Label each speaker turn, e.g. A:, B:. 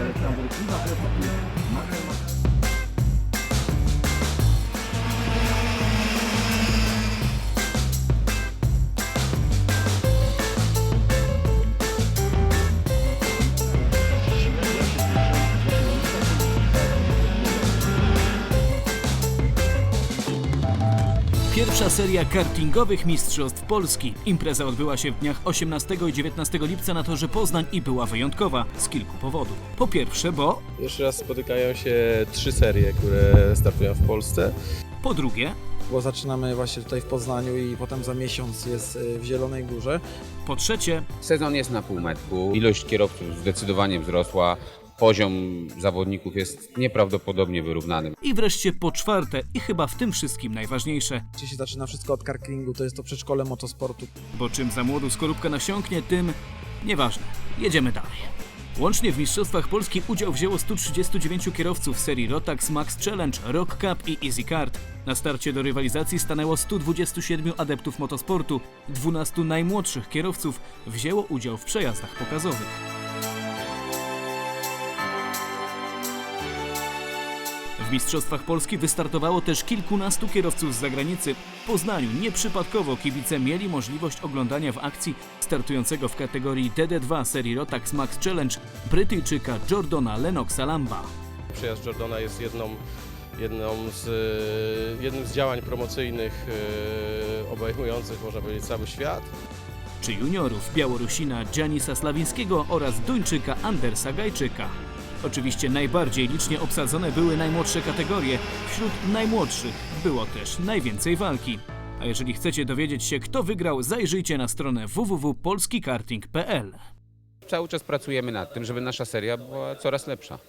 A: Alexandre Pinda, Marcos Marcos. Pierwsza seria kartingowych Mistrzostw Polski. Impreza odbyła się w dniach 18 i 19 lipca na torze Poznań i była wyjątkowa z kilku powodów. Po pierwsze, bo
B: Jeszcze raz spotykają się trzy serie, które startują w Polsce.
A: po drugie,
C: bo zaczynamy właśnie tutaj w Poznaniu i potem za miesiąc jest y, w Zielonej Górze.
A: po trzecie,
D: Sezon jest na półmetku. Ilość kierowców zdecydowanie wzrosła. Poziom zawodników jest nieprawdopodobnie wyrównany.
A: i wreszcie po czwarte i chyba w tym wszystkim najważniejsze,
C: Gdzie się zaczyna wszystko od kartingu, to jest to przedszkole motosportu.
A: bo czym za młodu skorupka nasiąknie, tym nieważne. Jedziemy dalej. Łącznie w Mistrzostwach Polski udział wzięło 139 kierowców serii Rotax Max Challenge, Rock Cup i Easy Kart. Na starcie do rywalizacji stanęło 127 adeptów motosportu. 12 najmłodszych kierowców wzięło udział w przejazdach pokazowych. W Mistrzostwach Polski wystartowało też kilkunastu kierowców z zagranicy. W Poznaniu nieprzypadkowo kibice mieli możliwość oglądania w akcji startującego w kategorii DD2 serii Rotax Max Challenge Brytyjczyka Jordana Lennoxa Lamba.
B: Przyjazd Jordana jest jedną, jedną z, e, jednym z działań promocyjnych e, obejmujących, można powiedzieć, cały świat.
A: czy juniorów Białorusina Janisa Slawińskiego oraz Duńczyka Andersa Gajczyka. Oczywiście najbardziej licznie obsadzone były najmłodsze kategorie. Wśród najmłodszych było też najwięcej walki. A jeżeli chcecie dowiedzieć się, kto wygrał, zajrzyjcie na stronę www.polskikarting.pl.
D: Cały czas pracujemy nad tym, żeby nasza seria była coraz lepsza.